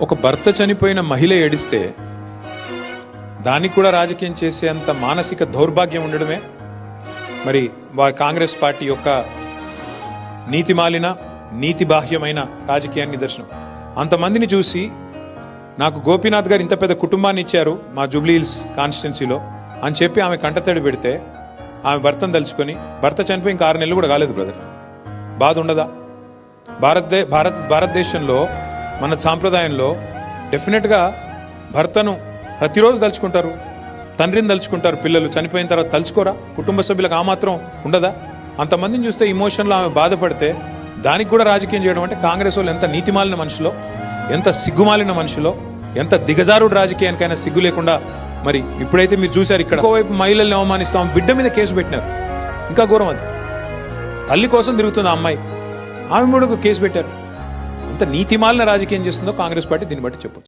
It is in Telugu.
ఒక భర్త చనిపోయిన మహిళ ఏడిస్తే దానికి కూడా రాజకీయం చేసేంత మానసిక దౌర్భాగ్యం ఉండడమే? మరి వారి కాంగ్రెస్ పార్టీ యొక్క నీతిమాలిన నీతిబాహ్యమైన రాజకీయాన్ని నిదర్శనం. అంతమందిని చూసి నాకు గోపీనాథ్ గారు ఇంత పెద్ద కుటుంబాన్ని ఇచ్చారు మా జూబ్లీహిల్స్ కాన్స్టిట్యున్సీలో అని చెప్పి ఆమె కంటతడి పెడితే ఆమె భర్తను తలుచుకొని భర్త చనిపోయి ఇంకా ఆరు నెలలు కూడా కాలేదు బ్రదర్. బాధ ఉండదా? భారతదే భారత్ భారతదేశంలో మన సాంప్రదాయంలో డెఫినెట్గా భర్తను ప్రతిరోజు తలుచుకుంటారు తండ్రిని తలుచుకుంటారు పిల్లలు చనిపోయిన తర్వాత తలుచుకోరా? కుటుంబ సభ్యులకు ఆ మాత్రం ఉండదా? అంతమందిని చూస్తే ఇమోషన్లో ఆమె బాధపడితే దానికి కూడా రాజకీయం చేయడం అంటే కాంగ్రెస్ వాళ్ళు ఎంత నీతిమాలిన మనుషులో ఎంత సిగ్గుమాలిన మనుషులో ఎంత దిగజారుడు రాజకీయానికైనా సిగ్గు లేకుండా మరి ఇప్పుడైతే మీరు చూశారు ఇక్కడ. ఒకవైపు మహిళల్ని అవమానిస్తాం బిడ్డ మీద కేసు పెట్టినారు. ఇంకా ఘోరం అది. తల్లి కోసం తిరుగుతుంది ఆ అమ్మాయి. ఆమె కూడా కేసు పెట్టారు. ఎంత నీతిమాలిన రాజకీయం చేస్తుందో కాంగ్రెస్ పార్టీ దీన్ని బట్టి చెప్పొచ్చు.